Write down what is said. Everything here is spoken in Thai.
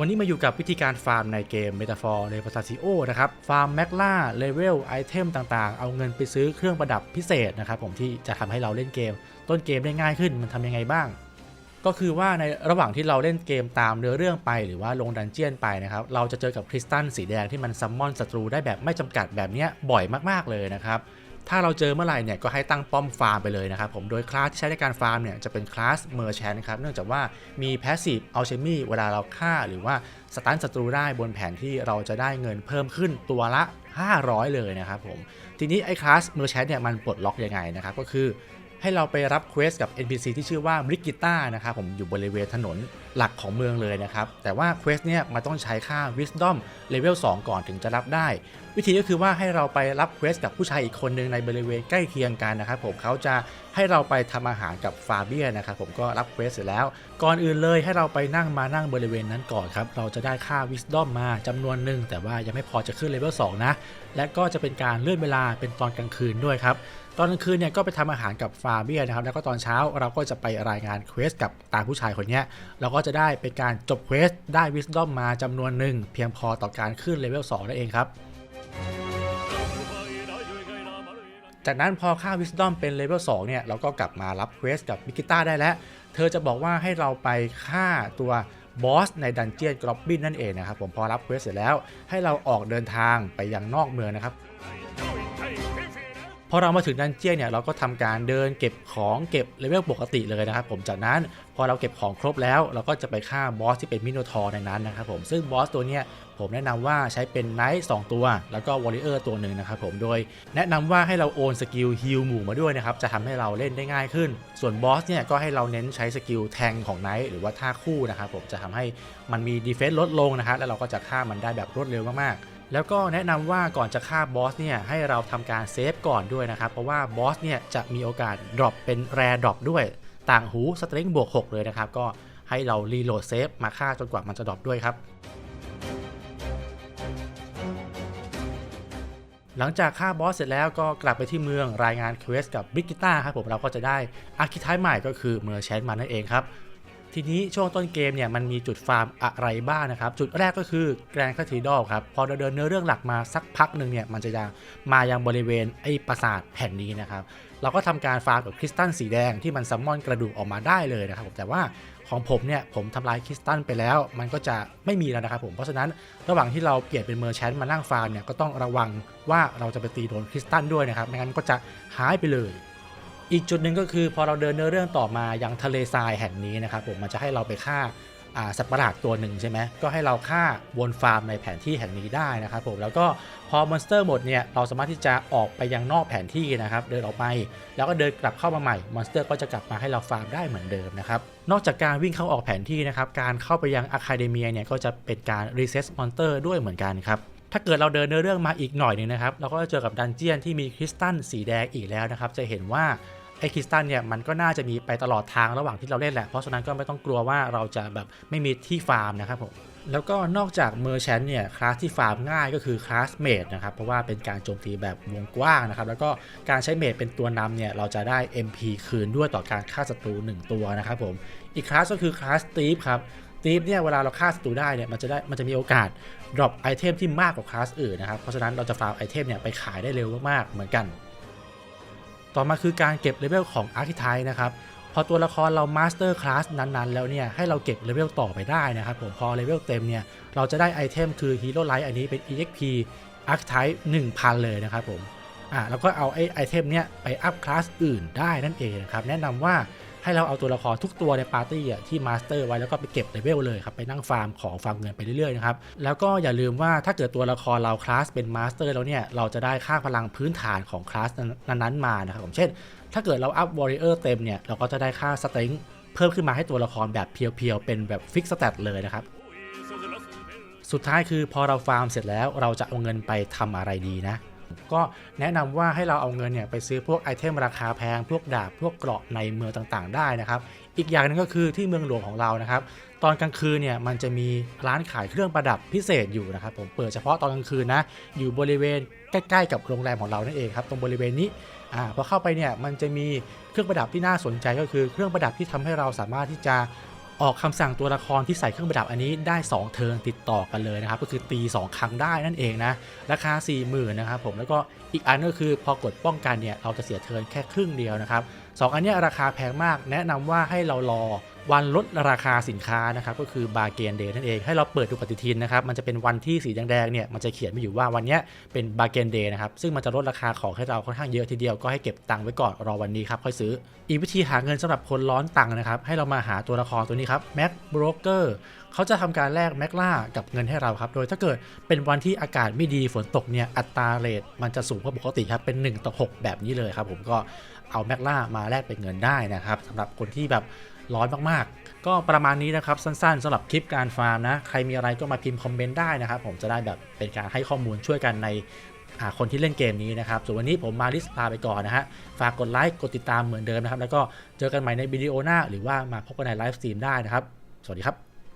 วันนี้มาอยู่กับวิธีการฟาร์มในเกม Metaphor r e p o s a t i o นะครับ ฟาร์มแมกล่าเลเวลไอเทมต่างๆ เอาเงินไปซื้อเครื่องประดับพิเศษนะครับผมที่จะทำให้เราเล่นเกม ต้นเกมได้ง่ายขึ้นมันทำยังไงบ้าง ก็คือว่าในระหว่างที่เราเล่นเกมตามเนื้อเรื่องไปหรือว่าลงดันเจียนไปนะครับ เราจะเจอกับคริสตัลสีแดงที่มันซัมมอนศัตรูได้แบบไม่จำกัดแบบนี้บ่อยมากๆเลยนะครับ ถ้าเราเจอเมื่อไหร่เนี่ยก็ให้ตั้งป้อมฟาร์มไปเลยนะครับผมโดยคลาสที่ใช้ในการฟาร์มเนี่ยจะเป็นคลาสเมอร์แชนครับเนื่องจากว่ามีแพสซีฟอัลเชมีเวลาเราฆ่าหรือว่าสตันศัตรูได้บนแผนที่เราจะได้เงินเพิ่มขึ้นตัวละ 500 เลยนะครับผมทีนี้ไอ้คลาสเมอร์แชนเนี่ยมันปลดล็อกยังไงนะครับก็คือให้เราไปรับเควสกับ NPC ที่ชื่อว่าบริกิต้านะครับผมอยู่บริเวณถนนหลักของเมืองเลยนะครับ แต่ว่าเควสเนี่ยมันต้องใช้ค่า Wisdom Level 2 ก่อนถึงจะรับได้ วิธีก็คือว่าให้เราไปรับเควสกับผู้ชายอีกคนหนึ่งในบริเวณใกล้เคียงกันนะครับผมเขาจะให้เราไปทำอาหารกับฟาเบียนะครับผมก็รับเควสเสร็จแล้ว ก่อนอื่นเลยให้เราไปนั่งมานั่งบริเวณนั้นก่อนครับเราจะได้ค่า Wisdom มาจำนวนหนึ่งแต่ว่ายังไม่พอจะขึ้นเลเวล2นะและก็จะเป็นการเลื่อนเวลาเป็นตอนกลางคืนด้วยครับตอนกลางคืนเนี่ยก็ไปทำอาหารกับฟาเบียนะครับแล้วก็ตอนเช้าเราก็จะไปรายงานเควสกับตาผู้ชายคนนี้เราก็จะได้เป็นการจบเควสได้วิส d อมมาจำนวนหนึ่งเพียงพอต่อการขึ้นเลเวล2นั่นเองครับ จากนั้นพอค่า Wisdom เป็นเลเวล2เนี่ย เราก็กลับมารับเควสกับมิกิต้าได้แล้ว เธอจะบอกว่าให้เราไปฆ่าตัวบอสในดันเจียนกรอบบินนั่นเองนะครับ ผมพอรับเควสเสร็จแล้ว ให้เราออกเดินทางไปยังนอกเมืองนะครับ พอเรามาถึงดันเจียนเนี่ยเราก็ทำการเดินเก็บของเก็บเลเวลปกติเลยนะครับผมจากนั้นพอเราเก็บของครบแล้ว เราก็จะไปฆ่าบอสที่เป็นมิโนทอร์ในนั้นนะครับผมซึ่งบอสตัวเนี้ยผมแนะนำว่าใช้เป็นไนท์สตัว แล้วก็วอริเออร์ตัวหนึ่งนะครับผมโดย แนะนำว่าให้เราโอนสกิลฮิลหมู่มาด้วยนะครับจะทำให้เราเล่นได้ง่ายขึ้น ส่วนบอสเนี่ยก็ให้เราเน้นใช้สกิลแทงของไนท์หรือว่าท่าคู่นะครับผมจะทำให้มันมีดีเฟนซ์ลดลงนะครับแล้วเราก็จะฆ่ามันได้แบบรวดเร็วมากๆ แล้วก็แนะนำว่าก่อนจะฆ่าบอสเนี่ยให้เราทำการเซฟก่อนด้วยนะครับ เพราะว่าบอสเนี่ยจะมีโอกาสดรอปเป็นแรดรอปด้วย ต่างหูสเตร n งบวก 6 เลยนะครับ ก็ให้เรารีโหลดเซฟมาฆ่าจนกว่ามันจะดรอปด้วยครับ หลังจากฆ่าบอสเสร็จแล้วก็กลับไปที่เมืองรายงานเควสกับบริกิต้าครับผมเราก็จะได้อาร์คิทายใหม่ก็คือเมอร์แชนมันนั่นเองครับ ทีนี้ช่วงต้นเกมเนี่ยมันมีจุดฟาร์มอะไรบ้างนะครับ จุดแรกก็คือแกรนด์คาทีดอลครับ พอเราเดินเนื้อเรื่องหลักมาสักพักหนึ่งเนี่ยมันจะยังมายังบริเวณไอ้ปราสาทแห่งนี้นะครับ เราก็ทำการฟาร์มกับคริสตัลสีแดงที่มันซัมมอนกระดูกออกมาได้เลยนะครับแต่ว่าของผมเนี่ยผมทำลายคริสตัลไปแล้ว มันก็จะไม่มีแล้วนะครับผมเพราะฉะนั้นระหว่างที่เราเปลี่ยนเป็นเมอร์แชนต์มานั่งฟาร์มเนี่ยก็ต้องระวังว่าเราจะไปตีโดนคริสตัลด้วยนะครับไม่งั้นก็จะหายไปเลย อีกจุดหนึ่งก็คือพอเราเดินเนื้อเรื่องต่อมายังทะเลทรายแห่งนี้นะครับผมมันจะให้เราไปฆ่าอ่าสัตว์ประหลาดตัวหนึ่งใช่ไหมก็ให้เราฆ่าวนฟาร์มในแผนที่แห่งนี้ได้นะครับผมแล้วก็พอมอนสเตอร์หมดเนี่ยเราสามารถที่จะออกไปยังนอกแผนที่นะครับเดินออกไป แล้วก็เดินกลับเข้ามาใหม่มอนสเตอร์ก็จะกลับมาให้เราฟาร์มได้เหมือนเดิมนะครับนอกจากการวิ่งเข้าออกแผนที่นะครับการเข้าไปยังอะคาเดเมียเนี่ยก็จะเป็นการรีเซ็ตมอนสเตอร์ด้วยเหมือนกันครับ ถ้าเกิดเราเดินเนื้อเรื่องมาอีกหน่อยหนึงนะครับ เราก็จะเจอกับดันเจียนที่มีคริสตัลสีแดงอีกแล้วนะครับ จะเห็นว่าไอ้คริสตัลเนี่ยมันก็น่าจะมีไปตลอดทางระหว่างที่เราเล่นแหละ เพราะฉะนั้นก็ไม่ต้องกลัวว่าเราจะแบบไม่มีที่ฟาร์มนะครับผมแล้วก็นอกจากเมอร์แชนเนี่ยคลาสที่ฟาร์มง่ายก็คือคลาสเมดนะครับ เพราะว่าเป็นการโจมตีแบบวงกว้างนะครับ แล้วก็การใช้เมดเป็นตัวนำเนี่ยเราจะได้ MP คืนด้วยต่อการฆ่าศัตรูหนึ่งตัวนะครับผม อีกคลาสก็คือคลาสตีฟครับ ตีฟเนี่ยเวลาเราฆ่าศัตรูได้เนี่ยมันจะได้มันจะมีโอกาสดรอปไอเทมที่มากกว่าคลาสอื่นนะครับ เพราะฉะนั้นเราจะฟาร์มไอเทมเนี่ยไปขายได้เร็วมากๆเหมือนกัน ต่อมาคือการเก็บเลเวลของอาร์คิไทนะครับพอตัวละครเรามาสเตอร์คลาสนั้นๆ แล้วเนี่ยให้เราเก็บเลเวลต่อไปได้นะครับผมพอเลเวลเต็มเนี่ยเราจะได้ไอเทมคือ Hero Light อันนี้เป็น EXP Archetype 1000 เลยนะครับผมอะแล้วก็เอาไอไอเทมเนี้ยไปอัพคลาสอื่นได้นั่นเองนะครับแนะนำว่า ให้เราเอาตัวละครทุกตัวในปาร์ตี้ที่มาสเตอร์ไว้แล้วก็ไปเก็บเลเวลเลยครับไปนั่งฟาร์มของฟาร์มเงินไปเรื่อยๆนะครับแล้วก็อย่าลืมว่าถ้าเกิดตัวละครเราคลาสเป็นมาสเตอร์แล้วเนี่ยเราจะได้ค่าพลังพื้นฐานของคลาสนั้นๆมานะครับผมเช่น ถ้าเกิดเราอัพวอริเออร์เต็มเนี่ยเราก็จะได้ค่าสเต็งเพิ่มขึ้นมาให้ตัวละครแบบเพียวๆเป็นแบบฟิกสแตทเลยนะครับสุดท้ายคือพอเราฟาร์มเสร็จแล้วเราจะเอาเงินไปทำอะไรดีนะ ก็แนะนำว่าให้เราเอาเงินเนี่ยไปซื้อพวกไอเทมราคาแพง พวกดาบ พวกเกราะในเมืองต่างๆ ได้นะครับ อีกอย่างหนึงก็คือที่เมืองหลวงของเรานะครับ ตอนกลางคืนเนี่ยมันจะมีร้านขายเครื่องประดับพิเศษอยู่นะครับ ผมเปิดเฉพาะตอนกลางคืนนะ อยู่บริเวณใกล้ๆกับโรงแรมของเรานั่นเองครับ ตรงบริเวณนี้อ่าพอเข้าไปเนี่ยมันจะมีเครื่องประดับที่น่าสนใจก็คือเครื่องประดับที่ทำให้เราสามารถที่จะ ออกคำสั่งตัวละครที่ใส่เครื่องประดับอันนี้ได้ 2 เทิร์นติดต่อกันเลยนะครับ ก็คือตี 2 ครั้งได้นั่นเองนะ ราคา 40,000 นะครับผมแล้วก็อีกอันก็คือพอกดป้องกันเนี่ยเราจะเสียเทิร์นแค่ครึ่งเดียวนะครับสองอันนี้ราคาแพงมากแนะนำว่าให้เรารอ วันลดราคาสินค้านะครับก็คือบาเกนเดย์นั่นเองให้เราเปิดดูปฏิทินนะครับมันจะเป็นวันที่สีแดงๆเนี่ยมันจะเขียนไว้อยู่ว่าวันนี้เป็นบาเกนเดย์นะครับซึ่งมันจะลดราคาของให้เราค่อนข้างเยอะทีเดียวก็ให้เก็บตังค์ไว้ก่อนรอวันนี้ครับค่อยซื้อ อีกวิธีหาเงินสำหรับคนร้อนตังค์นะครับให้เรามาหาตัวละครตัวนี้ครับแม็กบรกเกอร์เขาจะทำการแลกแม็กล่ากับเงินให้เราครับโดยถ้าเกิดเป็นวันที่อากาศไม่ดีฝนตกเนี่ยอัตราเรทมันจะสูงกว่าปกติครับเป็น1ต่อ6แบบนี้เลยครับผมก็เอาแม็กล่ามาแลกเป็นเงินได้นะครับสำหรับคนที่แบบ ร้อนมากๆ ก็ประมาณนี้นะครับสั้นๆสำหรับคลิปการฟาร์มนะ ใครมีอะไรก็มาพิมพ์คอมเมนต์ได้นะครับ ผมจะได้แบบเป็นการให้ข้อมูลช่วยกันในหาคนที่เล่นเกมนี้นะครับ ส่วนวันนี้ผมมาลิสลาไปก่อนนะฮะ ฝากกดไลค์ กดติดตามเหมือนเดิมนะครับ แล้วก็เจอกันใหม่ในวิดีโอหน้า หรือว่ามาพบกันในไลฟ์สตรีมได้นะครับ สวัสดีครับ